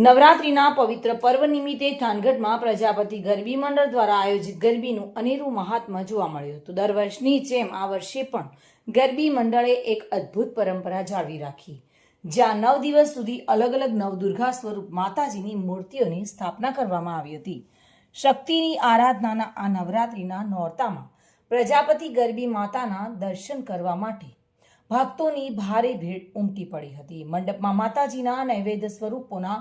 નવરાત્રિના પવિત્ર પર્વ નિમિત્તે થાનગઢમાં પ્રજાપતિ ગરબી મંડળ દ્વારા આયોજિત ગરબીનું અનેરું મહાત્મ્ય જોવા મળ્યું હતું. દર વર્ષની જેમ આ વર્ષે પણ ગરબી મંડળે એક અદ્ભુત પરંપરા જાળવી રાખી. જ્યાં નવ દિવસ સુધી અલગ અલગ નવદુર્ગા સ્વરૂપ માતાજીની મૂર્તિઓની સ્થાપના કરવામાં આવી હતી. શક્તિની આરાધનાના આ નવરાત્રિના નોરતામાં પ્રજાપતિ ગરબી માતાના દર્શન કરવા માટે ભક્તોની ભારે ભીડ ઉમટી પડી હતી. મંડપમાં માતાજીના નૈવેદ્ય સ્વરૂપોના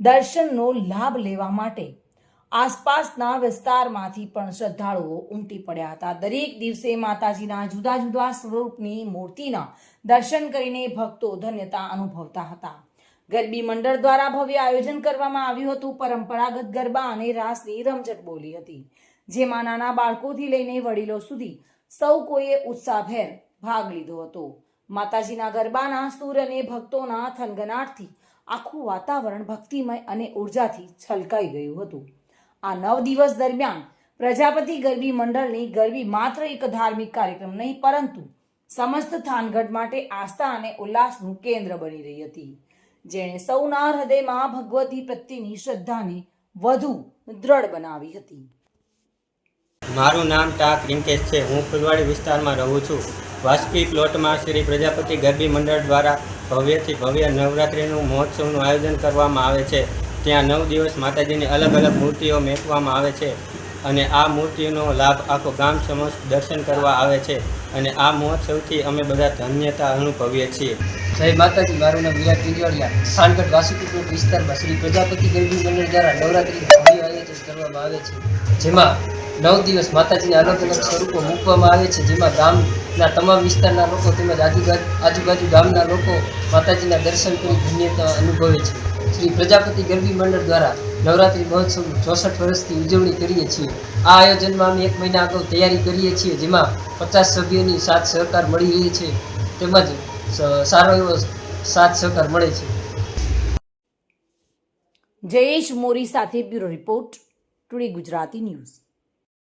દર્શનનો લાભ લેવા માટે. આસપાસના વિસ્તારમાંથી પણ શ્રદ્ધાળુઓ ઉમટી પડ્યા હતા. દરેક દિવસે માતાજીના જુદા જુદા સ્વરૂપની મૂર્તિના દર્શન કરીને ભક્તો ધન્યતા અનુભવતા હતા. ગરબી મંડળ દ્વારા ભવ્ય આયોજન કરવામાં આવ્યું હતું. પરંપરાગત ગરબા અને રાસની રમઝટ બોલી હતી, જેમાં નાના બાળકોથી લઈને વડીલો સુધી સૌ કોઈએ ઉત્સાહભેર ભાગ લીધો હતો. માતાજીના ગરબાના સૂર અને ભક્તોના થનગનાટથી આખું વાતાવરણ ભક્તિમય અને ઉર્જાથી છલકાઈ ગયું હતું. આ નવ દિવસ દરમિયાન પ્રજાપતિ ગરબી મંડળની ગરબી માત્ર એક ધાર્મિક કાર્યક્રમ નહીં, પરંતુ સમસ્ત થાનગઢ માટે આસ્થા અને ઉલ્લાસનું કેન્દ્ર બની રહી હતી. જેણે સૌના હૃદયમાં ભગવતી પ્રત્યેની શ્રદ્ધાને વધુ દ્રઢ બનાવી હતી. મારું નામ ટાક રિંકેશ છે. હું ફુલવાડી વિસ્તારમાં રહું છું. વાસ્કી પ્લોટમાં શ્રી પ્રજાપતિ ગરબી મંડળ દ્વારા ભવ્યથી ભવ્ય નવરાત્રિનું મહોત્સવનું આયોજન કરવામાં આવે છે. ત્યાં નવ દિવસ માતાજીની અલગ અલગ મૂર્તિઓ મેકવામાં આવે છે અને આ મૂર્તિનો લાભ આખો ગામ સમસ્ત દર્શન કરવા આવે છે અને આ મહોત્સવથી અમે બધા ધન્યતા અનુભવીએ છીએ. જય માતાજી, મારું નામ વિરાટ થાનગઢ વાસુકીપુર વિસ્તારમાં શ્રી પ્રજાપતિ ગરબી મંડળ દ્વારા નવરાત્રિ આયોજન કરવામાં આવે છે. જેમાં નવ દિવસ માતાજીના અલગ સ્વરૂપો મૂકવામાં આવે છે, જેમાં ગામના તમામ વિસ્તારના લોકો તેમજ આજુબાજુ આજુબાજુ ગામના લોકો માતાજીના દર્શન કરી ધન્યતા અનુભવે છે. શ્રી પ્રજાપતિ ગરબી મંડળ દ્વારા નવરાત્રિ મહોત્સવ ચોસઠ વર્ષથી ઉજવણી કરીએ છીએ. આ આયોજનમાં અમે એક મહિના અગાઉ તૈયારી કરીએ છીએ, જેમાં પચાસ સભ્યોની સાથ સહકાર મળી રહી છે, તેમજ સારો એવો સાથ સહકાર મળે છે. જયેશ મોરી સાથે bureau report, today Gujarati news.